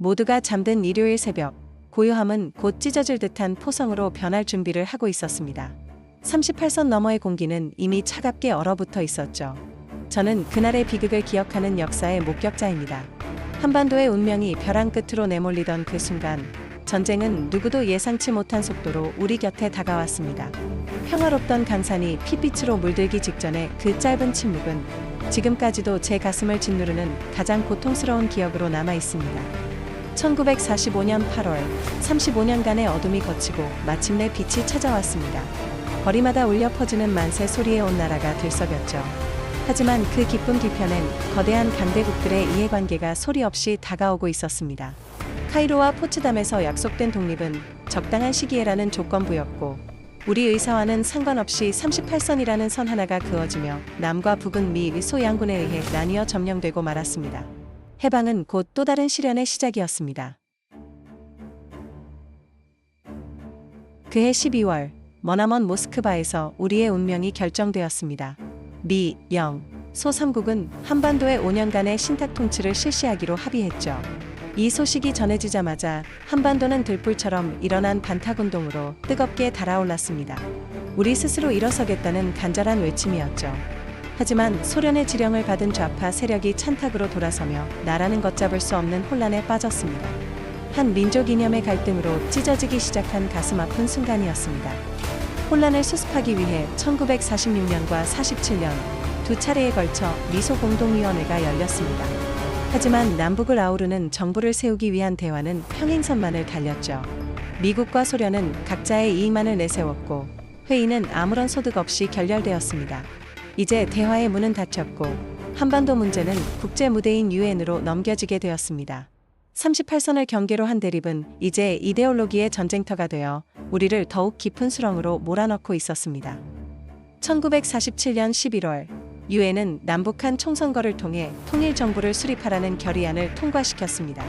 모두가 잠든 일요일 새벽, 고요함은 곧 찢어질 듯한 포성으로 변할 준비를 하고 있었습니다. 38선 너머의 공기는 이미 차갑게 얼어붙어 있었죠. 저는 그날의 비극을 기억하는 역사의 목격자입니다. 한반도의 운명이 벼랑 끝으로 내몰리던 그 순간, 전쟁은 누구도 예상치 못한 속도로 우리 곁에 다가왔습니다. 평화롭던 강산이 핏빛으로 물들기 직전의 그 짧은 침묵은 지금까지도 제 가슴을 짓누르는 가장 고통스러운 기억으로 남아 있습니다. 1945년 8월, 35년간의 어둠이 거치고 마침내 빛이 찾아왔습니다. 거리마다 울려 퍼지는 만세 소리에 온 나라가 들썩였죠. 하지만 그 기쁨 뒤편엔 거대한 강대국들의 이해관계가 소리 없이 다가오고 있었습니다. 카이로와 포츠담에서 약속된 독립은 적당한 시기에라는 조건부였고, 우리 의사와는 상관없이 38선이라는 선 하나가 그어지며 남과 북은 미 소양군에 의해 나뉘어 점령되고 말았습니다. 해방은 곧 또 다른 시련의 시작이었습니다. 그해 12월 머나먼 모스크바에서 우리의 운명이 결정되었습니다. 미, 영, 소 3국은 한반도의 5년간의 신탁 통치를 실시하기로 합의했죠. 이 소식이 전해지자마자 한반도는 들불처럼 일어난 반탁운동으로 뜨겁게 달아올랐습니다. 우리 스스로 일어서겠다는 간절한 외침이었죠. 하지만 소련의 지령을 받은 좌파 세력이 찬탁으로 돌아서며 나라는 걷잡을 수 없는 혼란에 빠졌습니다. 한 민족 이념의 갈등으로 찢어지기 시작한 가슴 아픈 순간이었습니다. 혼란을 수습하기 위해 1946년과 47년 두 차례에 걸쳐 미소 공동위원회가 열렸습니다. 하지만 남북을 아우르는 정부를 세우기 위한 대화는 평행선만을 달렸죠. 미국과 소련은 각자의 이익만을 내세웠고 회의는 아무런 소득 없이 결렬되었습니다. 이제 대화의 문은 닫혔고 한반도 문제는 국제 무대인 유엔으로 넘겨지게 되었습니다. 38선을 경계로 한 대립은 이제 이데올로기의 전쟁터가 되어 우리를 더욱 깊은 수렁으로 몰아넣고 있었습니다. 1947년 11월 유엔은 남북한 총선거를 통해 통일 정부를 수립하라는 결의안을 통과시켰습니다.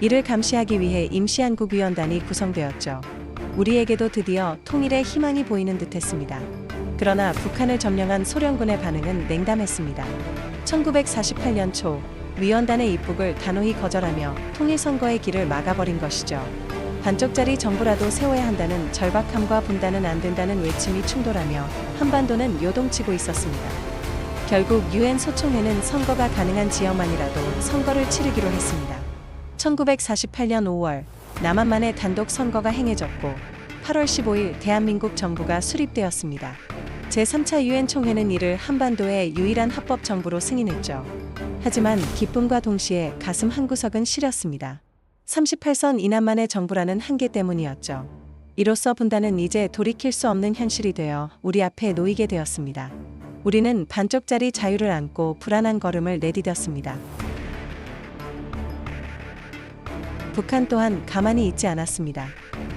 이를 감시하기 위해 임시한국위원단이 구성되었죠. 우리에게도 드디어 통일의 희망이 보이는 듯했습니다. 그러나 북한을 점령한 소련군의 반응은 냉담했습니다. 1948년 초 위원단의 입국을 단호히 거절하며 통일선거의 길을 막아버린 것이죠. 반쪽짜리 정부라도 세워야 한다는 절박함과 분단은 안 된다는 외침이 충돌하며 한반도는 요동치고 있었습니다. 결국 유엔 소총회는 선거가 가능한 지역만이라도 선거를 치르기로 했습니다. 1948년 5월 남한만의 단독 선거가 행해졌고 8월 15일 대한민국 정부가 수립되었습니다. 제3차 유엔 총회는 이를 한반도의 유일한 합법 정부로 승인했죠. 하지만 기쁨과 동시에 가슴 한구석은 시렸습니다. 38선 이남만의 정부라는 한계 때문이었죠. 이로써 분단은 이제 돌이킬 수 없는 현실이 되어 우리 앞에 놓이게 되었습니다. 우리는 반쪽짜리 자유를 안고 불안한 걸음을 내디뎠습니다. 북한 또한 가만히 있지 않았습니다.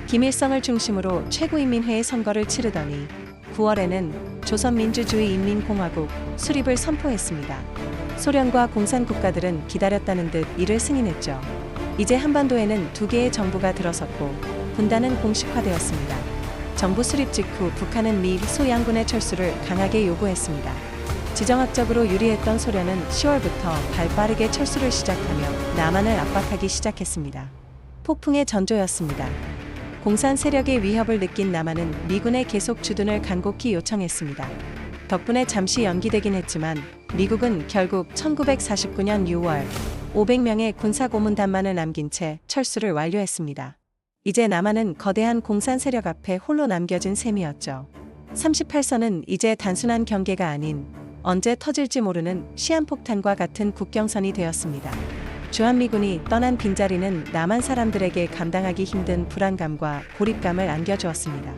김일성을 중심으로 최고인민회의 선거를 치르더니 9월에는 조선민주주의인민공화국 수립을 선포했습니다. 소련과 공산 국가들은 기다렸다는 듯 이를 승인했죠. 이제 한반도에는 두 개의 정부가 들어섰고 분단은 공식화되었습니다. 정부 수립 직후 북한은 미 소양군의 철수를 강하게 요구했습니다. 지정학적으로 유리했던 소련은 10월부터 발빠르게 철수를 시작하며 남한을 압박하기 시작했습니다. 폭풍의 전조였습니다. 공산 세력의 위협을 느낀 남한은 미군의 계속 주둔을 간곡히 요청했습니다. 덕분에 잠시 연기되긴 했지만 미국은 결국 1949년 6월 500명의 군사 고문단만을 남긴 채 철수를 완료했습니다. 이제 남한은 거대한 공산 세력 앞에 홀로 남겨진 셈이었죠. 38선은 이제 단순한 경계가 아닌 언제 터질지 모르는 시한폭탄과 같은 국경선이 되었습니다. 주한미군이 떠난 빈자리는 남한 사람들에게 감당하기 힘든 불안감과 고립감을 안겨주었습니다.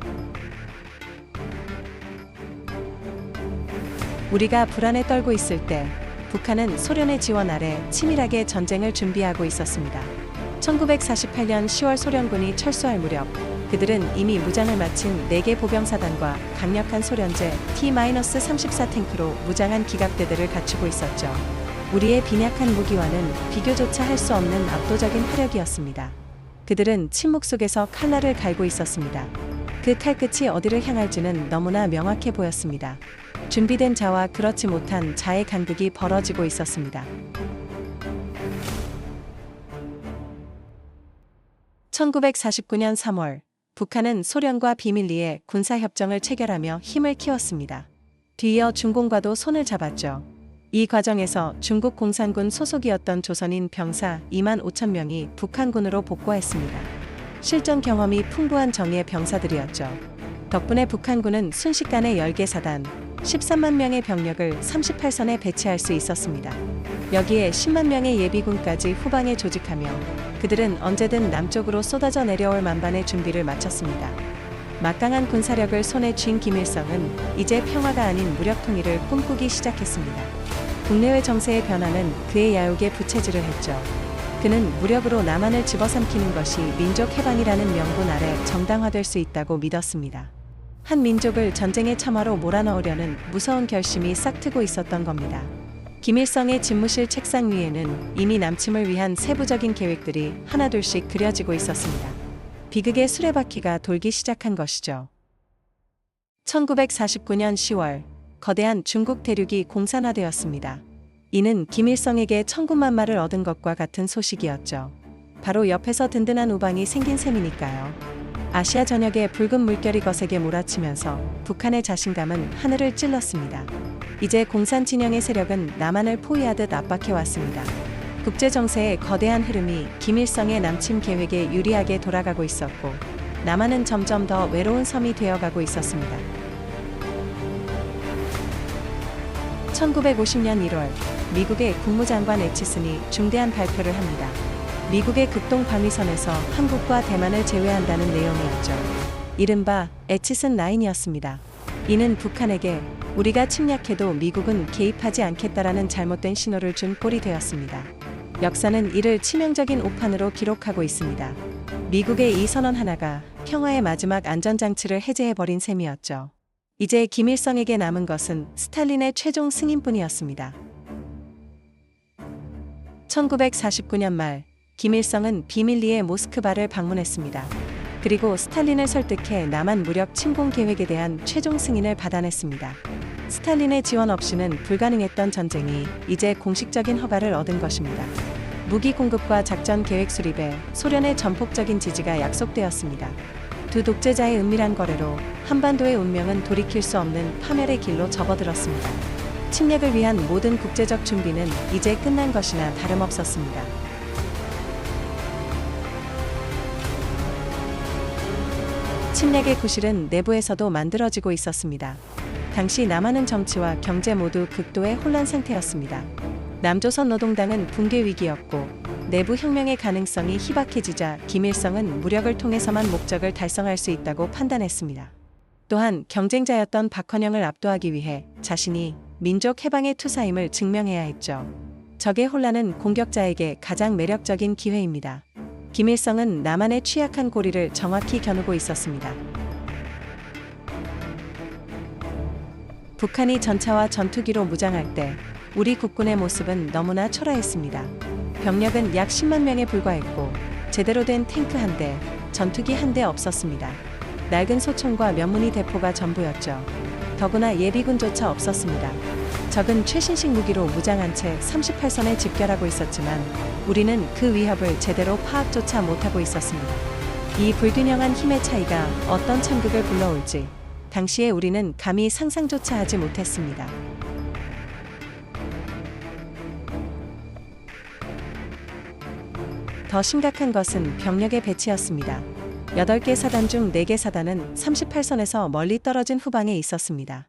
우리가 불안에 떨고 있을 때 북한은 소련의 지원 아래 치밀하게 전쟁을 준비하고 있었습니다. 1948년 10월 소련군이 철수할 무렵 그들은 이미 무장을 마친 4개 보병사단과 강력한 소련제 T-34 탱크로 무장한 기갑대들을 갖추고 있었죠. 우리의 빈약한 무기와는 비교조차 할 수 없는 압도적인 화력이었습니다. 그들은 침묵 속에서 칼날을 갈고 있었습니다. 그 칼끝이 어디를 향할지는 너무나 명확해 보였습니다. 준비된 자와 그렇지 못한 자의 간극이 벌어지고 있었습니다. 1949년 3월 북한은 소련과 비밀리에 군사협정을 체결하며 힘을 키웠습니다. 뒤이어 중공과도 손을 잡았죠. 이 과정에서 중국 공산군 소속이었던 조선인 병사 2만 5천 명이 북한군으로 복구했습니다. 실전 경험이 풍부한 정예 병사들이었죠. 덕분에 북한군은 순식간에 10개 사단, 13만 명의 병력을 38선에 배치할 수 있었습니다. 여기에 10만 명의 예비군까지 후방에 조직하며 그들은 언제든 남쪽으로 쏟아져 내려올 만반의 준비를 마쳤습니다. 막강한 군사력을 손에 쥔 김일성은 이제 평화가 아닌 무력 통일을 꿈꾸기 시작했습니다. 국내외 정세의 변화는 그의 야욕에 부채질을 했죠. 그는 무력으로 남한을 집어삼키는 것이 민족 해방이라는 명분 아래 정당화될 수 있다고 믿었습니다. 한 민족을 전쟁의 참화로 몰아넣으려는 무서운 결심이 싹트고 있었던 겁니다. 김일성의 집무실 책상 위에는 이미 남침을 위한 세부적인 계획들이 하나둘씩 그려지고 있었습니다. 비극의 수레바퀴가 돌기 시작한 것이죠. 1949년 10월 거대한 중국 대륙이 공산화되었습니다. 이는 김일성에게 천군만마를 얻은 것과 같은 소식이었죠. 바로 옆에서 든든한 우방이 생긴 셈이니까요. 아시아 전역에 붉은 물결이 거세게 몰아치면서 북한의 자신감은 하늘을 찔렀습니다. 이제 공산 진영의 세력은 남한을 포위하듯 압박해 왔습니다. 국제 정세의 거대한 흐름이 김일성의 남침 계획에 유리하게 돌아가고 있었고 남한은 점점 더 외로운 섬이 되어가고 있었습니다. 1950년 1월 미국의 국무장관 에치슨이 중대한 발표를 합니다. 미국의 극동 방위선에서 한국과 대만을 제외한다는 내용이었죠. 이른바 에치슨 라인이었습니다. 이는 북한에게 우리가 침략해도 미국은 개입하지 않겠다라는 잘못된 신호를 준 꼴이 되었습니다. 역사는 이를 치명적인 오판으로 기록하고 있습니다. 미국의 이 선언 하나가 평화의 마지막 안전장치를 해제해버린 셈이었죠. 이제 김일성에게 남은 것은 스탈린의 최종 승인뿐이었습니다. 1949년 말 김일성은 비밀리에 모스크바를 방문했습니다. 그리고 스탈린을 설득해 남한 무력 침공 계획에 대한 최종 승인을 받아냈습니다. 스탈린의 지원 없이는 불가능했던 전쟁이 이제 공식적인 허가를 얻은 것입니다. 무기 공급과 작전 계획 수립에 소련의 전폭적인 지지가 약속되었습니다. 두 독재자의 은밀한 거래로 한반도의 운명은 돌이킬 수 없는 파멸의 길로 접어들었습니다. 침략을 위한 모든 국제적 준비는 이제 끝난 것이나 다름없었습니다. 침략의 구실은 내부에서도 만들어지고 있었습니다. 당시 남한은 정치와 경제 모두 극도의 혼란 상태였습니다. 남조선 노동당은 붕괴 위기였고 내부 혁명의 가능성이 희박해지자 김일성은 무력을 통해서만 목적을 달성할 수 있다고 판단했습니다. 또한 경쟁자였던 박헌영을 압도하기 위해 자신이 민족 해방의 투사임을 증명해야 했죠. 적의 혼란은 공격자에게 가장 매력적인 기회입니다. 김일성은 남한의 취약한 고리를 정확히 겨누고 있었습니다. 북한이 전차와 전투기로 무장할 때 우리 국군의 모습은 너무나 초라했습니다. 병력은 약 10만 명에 불과했고 제대로 된 탱크 한 대, 전투기 한 대 없었습니다. 낡은 소총과 면무늬 대포가 전부였죠. 더구나 예비군조차 없었습니다. 적은 최신식 무기로 무장한 채 38선에 집결하고 있었지만 우리는 그 위협을 제대로 파악조차 못하고 있었습니다. 이 불균형한 힘의 차이가 어떤 참극을 불러올지 당시에 우리는 감히 상상조차 하지 못했습니다. 더 심각한 것은 병력의 배치였습니다. 8개 사단 중 4개 사단은 38선에서 멀리 떨어진 후방에 있었습니다.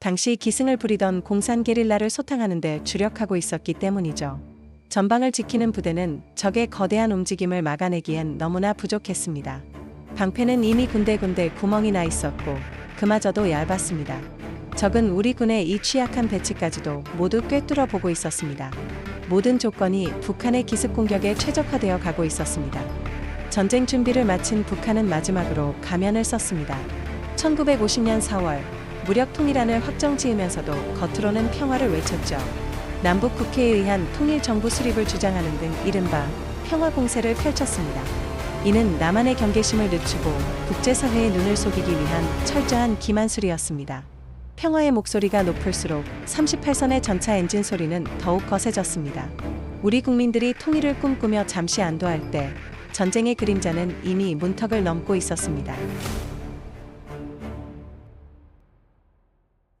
당시 기승을 부리던 공산 게릴라를 소탕하는 데 주력하고 있었기 때문이죠. 전방을 지키는 부대는 적의 거대한 움직임을 막아내기엔 너무나 부족했습니다. 방패는 이미 군데군데 구멍이 나 있었고 그마저도 얇았습니다. 적은 우리 군의 이 취약한 배치까지도 모두 꿰뚫어 보고 있었습니다. 모든 조건이 북한의 기습 공격에 최적화되어 가고 있었습니다. 전쟁 준비를 마친 북한은 마지막으로 가면을 썼습니다. 1950년 4월 무력 통일안을 확정 지으면서도 겉으로는 평화를 외쳤죠. 남북 국회에 의한 통일 정부 수립을 주장하는 등 이른바 평화 공세를 펼쳤습니다. 이는 남한의 경계심을 늦추고 국제사회의 눈을 속이기 위한 철저한 기만술이었습니다. 평화의 목소리가 높을수록 38선의 전차 엔진 소리는 더욱 거세졌습니다. 우리 국민들이 통일을 꿈꾸며 잠시 안도할 때 전쟁의 그림자는 이미 문턱을 넘고 있었습니다.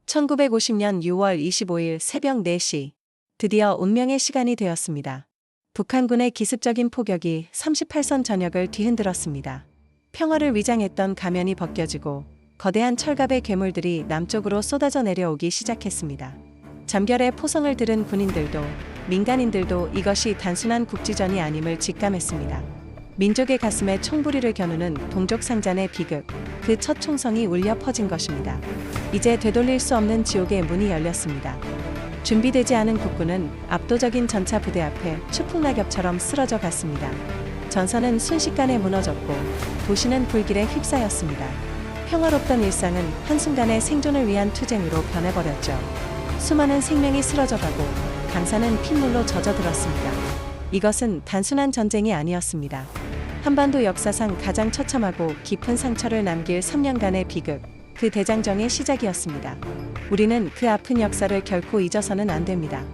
1950년 6월 25일 새벽 4시 드디어 운명의 시간이 되었습니다. 북한군의 기습적인 포격이 38선 전역을 뒤흔들었습니다. 평화를 위장했던 가면이 벗겨지고 거대한 철갑의 괴물들이 남쪽으로 쏟아져 내려오기 시작했습니다. 잠결에 포성을 들은 군인들도 민간인들도 이것이 단순한 국지전이 아님을 직감했습니다. 민족의 가슴에 총부리를 겨누는 동족 상잔의 비극, 그 첫 총성이 울려 퍼진 것입니다. 이제 되돌릴 수 없는 지옥의 문이 열렸습니다. 준비되지 않은 국군은 압도적인 전차 부대 앞에 추풍낙엽처럼 쓰러져 갔습니다. 전선은 순식간에 무너졌고 도시는 불길에 휩싸였습니다. 평화롭던 일상은 한순간에 생존을 위한 투쟁으로 변해버렸죠. 수많은 생명이 쓰러져가고 강산은 핏물로 젖어들었습니다. 이것은 단순한 전쟁이 아니었습니다. 한반도 역사상 가장 처참하고 깊은 상처를 남길 3년간의 비극, 그 대장정의 시작이었습니다. 우리는 그 아픈 역사를 결코 잊어서는 안 됩니다.